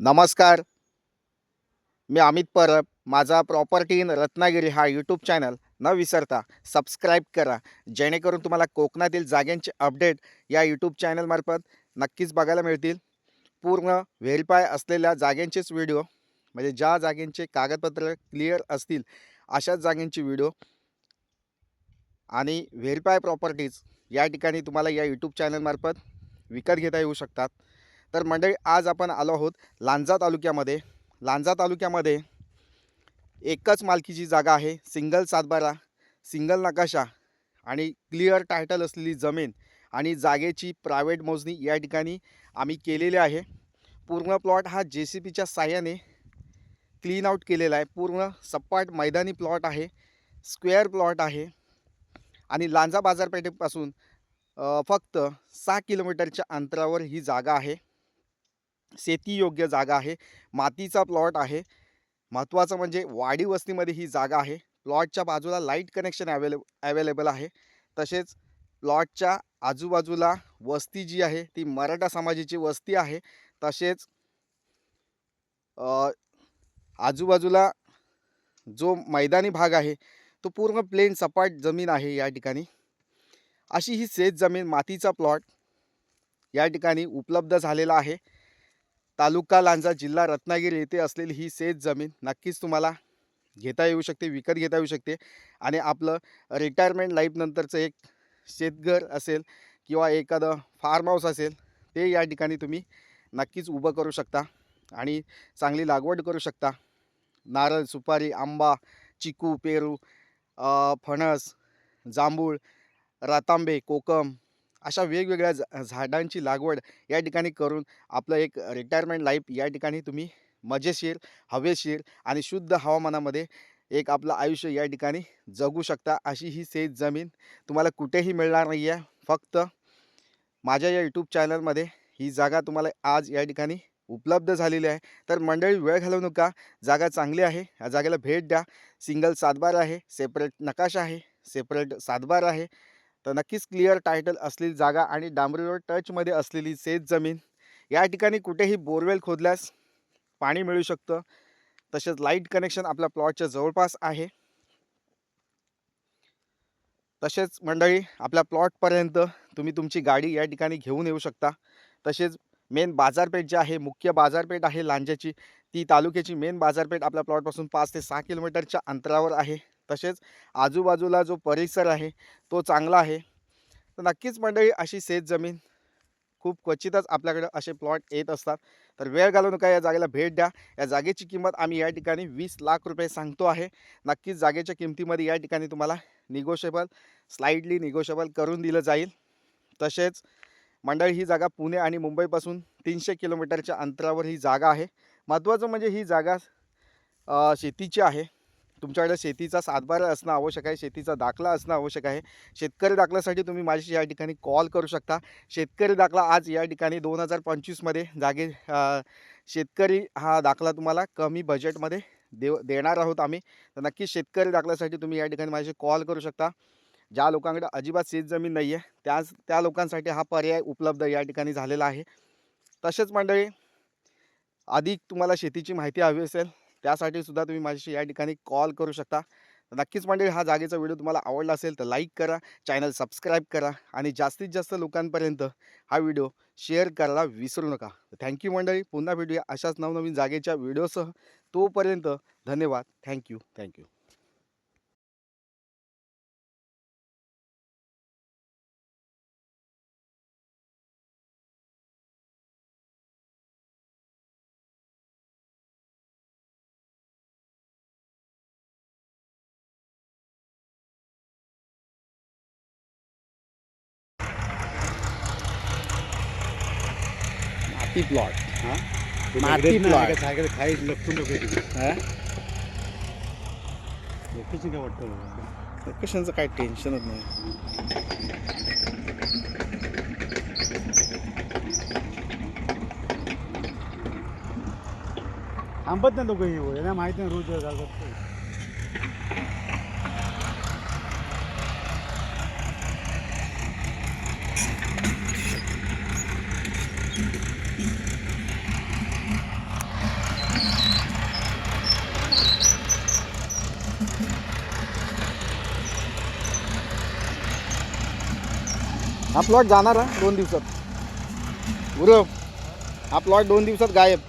नमस्कार. मी अमित परब. माझा property in Ratnagiri हा यूट्यूब चॅनल न विसरता सबस्क्राईब करा. जेणेकरून तुम्हाला कोकणातील जाग्यांचे अपडेट या यूट्यूब चॅनलमार्फत नक्कीच बघायला मिळतील. पूर्ण व्हेरीफाय असलेल्या जाग्यांचेच व्हिडिओ म्हणजे ज्या जागेंचे कागदपत्र क्लिअर असतील अशाच जागेंची व्हिडिओ आणि व्हेरीफाय प्रॉपर्टीज या ठिकाणी तुम्हाला या यूट्यूब चॅनलमार्फत विकत घेता येऊ शकतात. तर मंडळी आज आपण आलो आहोत लांजा तालुक्यामध्ये. लांजा तालुक्यामध्ये एकच मालकीची जागा आहे सिंगल सातबारा सिंगल नकाशा आणि क्लिअर टायटल असलेली जमीन आणि जागेची प्रायव्हेट मोजणी या ठिकाणी आम्ही केलेली आहे. पूर्ण प्लॉट हा जे सी बीच्या साह्याने क्लीन आऊट केलेला आहे. पूर्ण सपाट मैदानी प्लॉट आहे स्क्वेअर प्लॉट आहे आणि लांजा बाजारपेठेपासून फक्त सहा किलोमीटरच्या अंतरावर ही जागा आहे. शेतीयोग्य जागा आहे. मातीचा प्लॉट आहे. महत्त्वाचं म्हणजे वाडी वस्तीमध्ये ही जागा आहे. प्लॉटच्या बाजूला लाइट कनेक्शन अवेले अवेलेबल आहे. तसेच प्लॉटच्या आजूबाजूला वस्ती जी आहे ती मराठा समाजाची वस्ती आहे. तसेच आजूबाजूला जो मैदानी भाग आहे तो पूर्ण प्लेन सपाट जमीन आहे या ठिकाणी. अशी ही शेत जमीन मातीचा प्लॉट या ठिकाणी उपलब्ध झालेला आहे. तालुका लांजा जिल्हा रत्नागिरी येथे असलेली ही शेत जमीन नक्कीच तुम्हाला घेता येऊ शकते विकत घेता येऊ शकते. आणि आपलं रिटायरमेंट लाईफनंतरचं एक शेतघर असेल किंवा एखादं फार्म हाऊस असेल ते या ठिकाणी तुम्ही नक्कीच उभं करू शकता आणि चांगली लागवड करू शकता. नारळ सुपारी आंबा चिकू पेरू फणस जांभूळ रातांबे कोकम अशा वेगवेगळ्या झा झाडांची लागवड या ठिकाणी करून आपलं एक रिटायरमेंट लाईफ या ठिकाणी तुम्ही मजेशीर हवेशीर आणि शुद्ध हवामानामध्ये एक आपलं आयुष्य या ठिकाणी जगू शकता. अशी ही शेत जमीन तुम्हाला कुठेही मिळणार नाही आहे फक्त माझ्या या यूट्यूब चॅनलमध्ये ही जागा तुम्हाला आज या ठिकाणी उपलब्ध झालेली आहे. तर मंडळी वेळ घालवू नका. जागा चांगली आहे. या जागेला भेट द्या. सिंगल सातबार आहे. सेपरेट नकाशा आहे. सेपरेट सातबार आहे. तर नक्कीच क्लिअर टायटल असलेली जागा आणि डांबरी रोड टचमध्ये असलेली शेत जमीन. या ठिकाणी कुठेही बोरवेल खोदल्यास पाणी मिळू शकतं. तसेच लाइट कनेक्शन आपल्या प्लॉटच्या जवळपास आहे. तसेच मंडळी आपल्या प्लॉटपर्यंत तुम्ही तुमची गाडी या ठिकाणी घेऊन येऊ शकता. तसेच मेन बाजारपेठ जी आहे मुख्य बाजारपेठ आहे लांज्याची ती तालुक्याची मेन बाजारपेठ आपल्या प्लॉटपासून पाच ते सहा किलोमीटरच्या अंतरावर आहे. तसेच आजूबाजूला जो परिसर आहे तो चांगला आहे. तर नक्कीच मंडळी अशी शेत जमीन खूप क्वचितच आपल्याकडे असे प्लॉट येत असतात. तर वेळ घालू नका या जागेला भेट द्या. या जागेची किंमत आम्ही या ठिकाणी वीस लाख रुपये सांगतो आहे. नक्कीच जागेच्या किमतीमध्ये या ठिकाणी तुम्हाला निगोशिएबल स्लाईडली निगोशिएबल करून दिलं जाईल. तसेच मंडळी ही जागा पुणे आणि मुंबईपासून तीनशे किलोमीटरच्या अंतरावर ही जागा आहे. महत्त्वाचं म्हणजे ही जागा शेतीची आहे. तुमच्याकडे शेतीचा सातबार असणं आवश्यक आहे शेतीचा दाखला असणं आवश्यक आहे. शेतकरी दाखल्यासाठी तुम्ही माझ्याशी या ठिकाणी कॉल करू शकता. शेतकरी दाखला आज या ठिकाणी दोन हजार पंचवीसमध्ये जागे शेतकरी हा दाखला तुम्हाला कमी बजेटमध्ये देव देणार आहोत आम्ही. तर नक्कीच शेतकरी दाखल्यासाठी तुम्ही या ठिकाणी माझ्याशी कॉल करू शकता. ज्या लोकांकडे अजिबात शेतजमीन नाही आहे त्याच त्या लोकांसाठी हा पर्याय उपलब्ध या ठिकाणी झालेला आहे. तसेच मंडळी अधिक तुम्हाला शेतीची माहिती हवी असेल त्यासाठी सुद्धा तुम्ही माझ्याशी या ठिकाणी कॉल करू शकता. नक्कीच मंडळी हा जागेचा व्हिडिओ तुम्हाला आवडला असेल तर लाईक करा चॅनल सबस्क्राईब करा आणि जास्तीत जास्त लोकांपर्यंत हा व्हिडिओ शेअर करायला विसरू नका. थँक्यू मंडळी पुन्हा भेटूया अशाच नवनवीन जागेच्या व्हिडिओसह. तोपर्यंत धन्यवाद. Thank you thank you. माती प्लॉट माती प्लॉट खाई लपटून टाकायची हां? लोकेशन काय वाटतं लोकेशनचं काही टेन्शनच नाही. थांबत नाही लोक यांना माहिती नाही रोज हा प्लॉट जाणार हा दोन दिवसात. गुरु हा प्लॉट दोन दिवसात गायब.